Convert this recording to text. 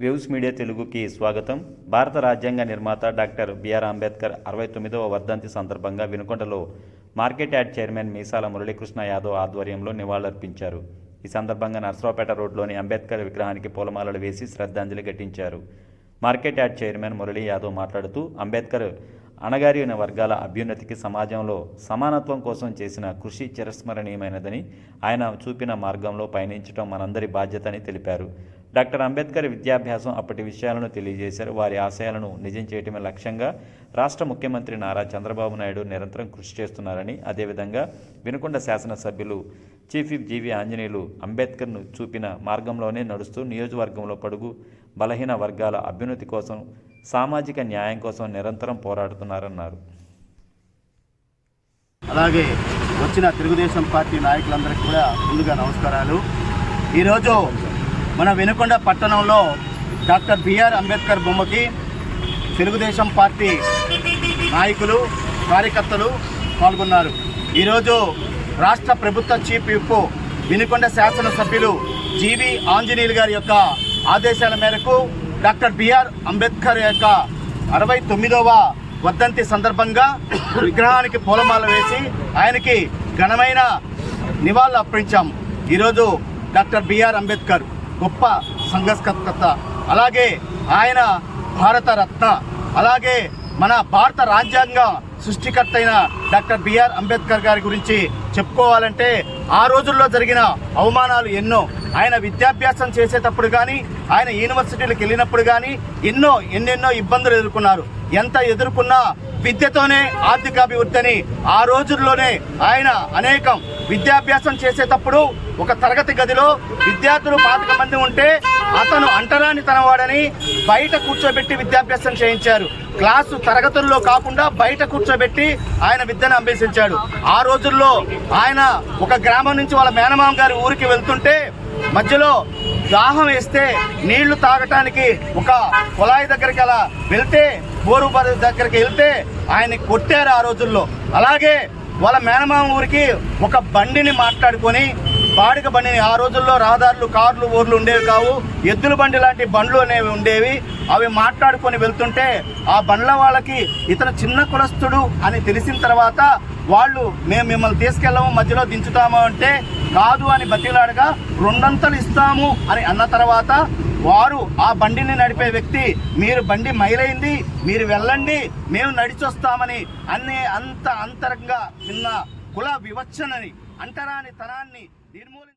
Views media తెలుగుకి స్వాగతం. భారత రాజ్యాంగ నిర్మాత డాక్టర్ బిఆర్ అంబేద్కర్ అరవై తొమ్మిదవ వర్ధంతి సందర్భంగా వినుకొండలో market yard chairman Meesala Muralikrishna Yadav ఆధ్వర్యంలో నివాళులర్పించారు. ఈ సందర్భంగా నర్సరావుపేట రోడ్లోని అంబేద్కర్ విగ్రహానికి పూలమాలలు వేసి శ్రద్ధాంజలి ఘటించారు. Market yard chairman Murali Yadav మాట్లాడుతూ అంబేద్కర్ అణగారిన వర్గాల అభ్యున్నతికి సమాజంలో సమానత్వం కోసం చేసిన కృషి చిరస్మరణీయమైనదని ఆయన చూపిన మార్గంలో పయనించడం మనందరి బాధ్యతని తెలిపారు. డాక్టర్ అంబేద్కర్ విద్యాభ్యాసం అప్పటి విషయాలను తెలియజేశారు. వారి ఆశయాలను నిజం చేయటమే లక్ష్యంగా రాష్ట్ర ముఖ్యమంత్రి నారా చంద్రబాబు నాయుడు నిరంతరం కృషి చేస్తున్నారని అదేవిధంగా వినుకొండ శాసనసభ్యులు chief whip G V Anjaneyulu అంబేద్కర్ను చూపిన మార్గంలోనే నడుస్తూ నియోజకవర్గంలో పడుగు బలహీన వర్గాల అభ్యున్నతి కోసం సామాజిక న్యాయం కోసం నిరంతరం పోరాడుతున్నారన్నారు. అలాగే వచ్చిన తెలుగుదేశం పార్టీ నాయకులందరికీ కూడా ముందుగా నమస్కారాలు. ఈరోజు మన వెనుకొండ పట్టణంలో డాక్టర్ బిఆర్ అంబేద్కర్ బొమ్మకి తెలుగుదేశం పార్టీ నాయకులు కార్యకర్తలు పాల్గొన్నారు. ఈరోజు రాష్ట్ర ప్రభుత్వ చీఫ్ విప్ వినుకొండ శాసనసభ్యులు జీవి ఆంజనేయులు గారి యొక్క ఆదేశాల మేరకు డాక్టర్ బిఆర్ అంబేద్కర్ యొక్క అరవై తొమ్మిదవ వర్ధంతి సందర్భంగా విగ్రహానికి పూలమాల వేసి ఆయనకి ఘనమైన నివాళులు అర్పించాం. ఈరోజు డాక్టర్ బిఆర్ అంబేద్కర్ గొప్ప సంఘస్కర్త అలాగే ఆయన భారత రత్న. అలాగే మన భారత రాజ్యాంగ సృష్టికర్త అయిన డాక్టర్ బిఆర్ అంబేద్కర్ గారి గురించి చెప్పుకోవాలంటే ఆ రోజుల్లో జరిగిన అవమానాలు ఎన్నో. ఆయన విద్యాభ్యాసం చేసేటప్పుడు కానీ ఆయన యూనివర్సిటీలకు వెళ్ళినప్పుడు కానీ ఎన్నో ఎన్నెన్నో ఇబ్బందులు ఎదుర్కొన్నారు. ఎంత ఎదుర్కొన్నా విద్యతోనే ఆర్థికాభివృద్ధిని ఆ రోజుల్లోనే ఆయన అనేకం విద్యాభ్యాసం చేసేటప్పుడు ఒక తరగతి గదిలో విద్యార్థులు పాతిక మంది ఉంటే అతను అంటరాని తనవాడని బయట కూర్చోబెట్టి విద్యాభ్యాసం చేయించారు. క్లాసు తరగతుల్లో కాకుండా బయట కూర్చోబెట్టి ఆయన విద్యను అభ్యసించాడు. ఆ రోజుల్లో ఆయన ఒక గ్రామం నుంచి వాళ్ళ మేనమామ గారి ఊరికి వెళ్తుంటే మధ్యలో దాహం వేస్తే నీళ్ళు తాగటానికి ఒక కుళాయి దగ్గరికి అలా వెళ్తే బోరు దగ్గరికి వెళ్తే ఆయన కొట్టారు ఆ రోజుల్లో. అలాగే వాళ్ళ మేనమామ ఊరికి ఒక బండిని మాట్లాడుకొని బాడిక బండిని ఆ రోజుల్లో రహదారులు కార్లు ఊర్లు ఉండేవి కావు. ఎద్దుల బండి లాంటి బండ్లు అనేవి ఉండేవి. అవి మాట్లాడుకొని వెళ్తుంటే ఆ బండ్ల వాళ్ళకి ఇతను చిన్న కులస్తుడు అని తెలిసిన తర్వాత వాళ్ళు మేము మిమ్మల్ని తీసుకెళ్ళము మధ్యలో దించుతాము అంటే కాదు అని బతిలాడగా రెండంతలు ఇస్తాము అని అన్న తర్వాత వారు ఆ బండిని నడిపే వ్యక్తి మీరు బండి మైలైంది మీరు వెళ్ళండి మేము నడిచొస్తామని అనే అంత అంతరంగా చిన్న కుల వివక్షనని అంటరాని తనాన్ని నిర్మూలించ